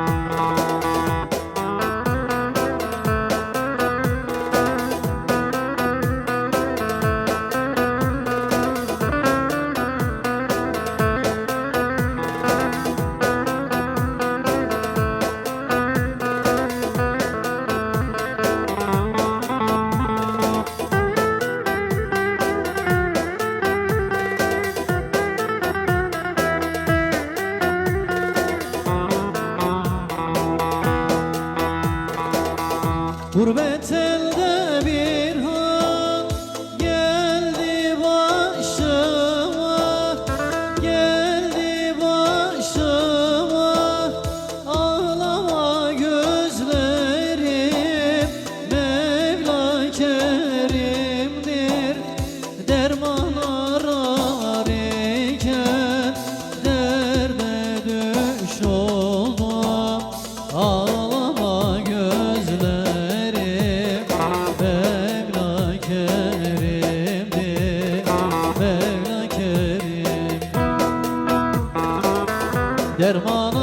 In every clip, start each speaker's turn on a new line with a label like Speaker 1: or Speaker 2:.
Speaker 1: Música elde Derman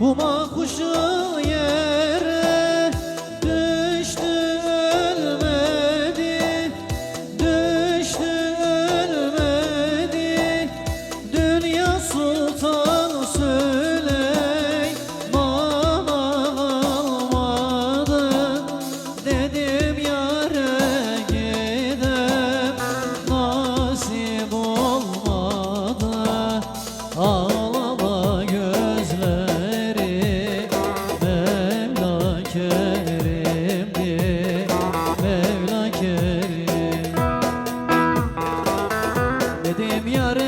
Speaker 1: Huma kuşu Dedim yare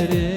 Speaker 1: it is.